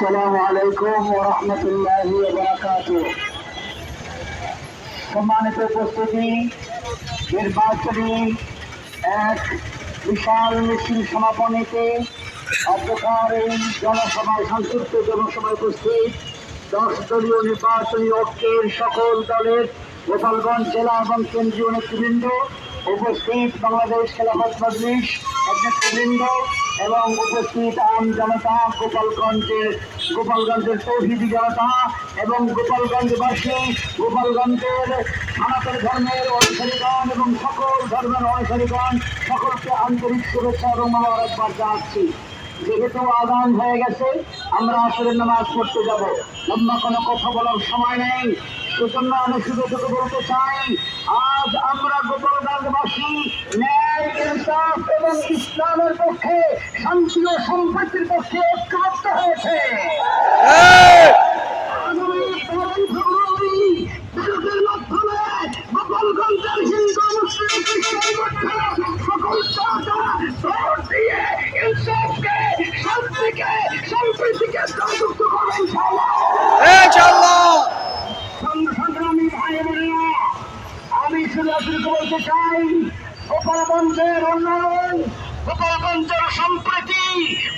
আসসালামু আলাইকুম রহমতুল্লাহ বারাকাত সম্মানিত উপস্থিতি, নির্বাচনী এক বিশাল মিছিল সমাপনীতে অধ্যকার এই জনসভায়, সংক্ষিপ্ত জনসভায় উপস্থিত দশ দলীয় নির্বাচনী ঐক্যের সকল দলের গোপালগঞ্জ জেলা এবং কেন্দ্রীয় নেতৃবৃন্দ উপস্থিত বাংলাদেশ খেলাফত মজলিস নেতৃবৃন্দ এবং উপস্থিত আম জনতা গোপালগঞ্জের গোপালগঞ্জের তৌহিদি জনতা এবং গোপালগঞ্জবাসী, গোপালগঞ্জের সনাতন ধর্মের অনুসারীগণ এবং সকল ধর্মের অনুসারীগণ, সকলকে আন্তরিক শুভেচ্ছা এবং মোবারকবাদ জানাচ্ছি। যেহেতু আদান হয়ে গেছে, আমরা আসলে নামাজ পড়তে যাব। লম্বা কোনো কথা বলার সময় নেই। সেজন্য আমি শুধু শুধু বলতে চাই আজ আমরা গোপালগঞ্জবাসী ন্যায় ইনসাফ এবং ইসলামের পক্ষে শান্তি ও সম্পত্তির পক্ষে ঐক্যবদ্ধ হয়েছে। আগামী তেরোই আমি শুধু বলতে চাই, গোপালগঞ্জের উন্নয়ন, গোপালগঞ্জের সম্প্রীতি,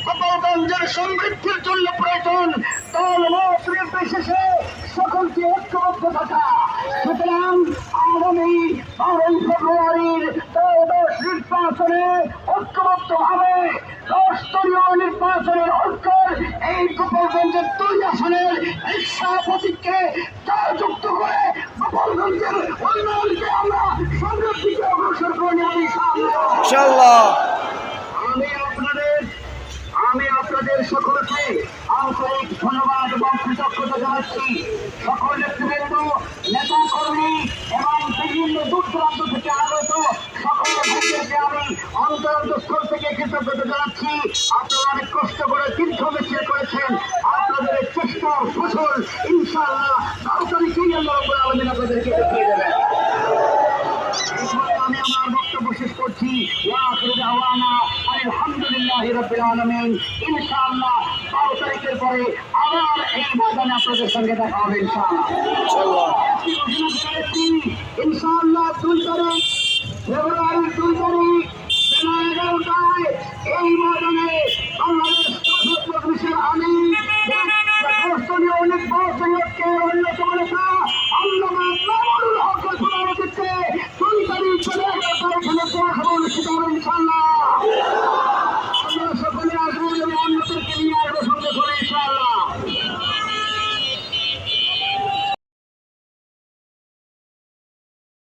গোপালগঞ্জের সমৃদ্ধির জন্য প্রয়োজন দল মত সকলকে ঐক্যবদ্ধ থাকা। সুতরাং আগামী বারোই ফেব্রুয়ারির ত্রয়োদশ নির্বাচনে ঐক্যবদ্ধ ভাবে দশ এই গোপালগঞ্জের দুই আসনের এই সভাপতিকে যুক্ত করে গোপালগঞ্জের উন্নয়নকে আমরা সামনের দিকে অগ্রসর করে নিয়ে আমি আপনাদের আমি আপনাদের সকলকে আন্তরিক ধন্যবাদ এবং কৃতজ্ঞতা জানাচ্ছি। সকল নেতৃবৃন্দ নেতা কর্মী এবং বিভিন্ন দূর দূরান্ত থেকে আগত সকল ভক্তদেরকে আমি অন্তরস্থল থেকে কৃতজ্ঞতা জানাচ্ছি। আপনারা অনেক কষ্ট করে দীর্ঘ করেছেন আপনাদের এই চেষ্টার ফসল ইনশাআল্লাহ বারো তারিখেই আল্লাহ রব্বুল আলমিন আপনাদেরকে দেখিয়ে দেবেন। আমি আমার বক্তব্য শেষ করছি। ওয়াখির দাওয়ানা আলহামদুলিল্লাহ রাব্বিল আলামিন। ইনশাআল্লাহ 12 তারিখের পরে আবার এই ময়দানে আপনাদের সঙ্গে দেখা হবে ইনশাআল্লাহ। ইনশাআল্লাহ। দুই তারিখ ফেব্রুয়ারির দুই তারিখ Come on.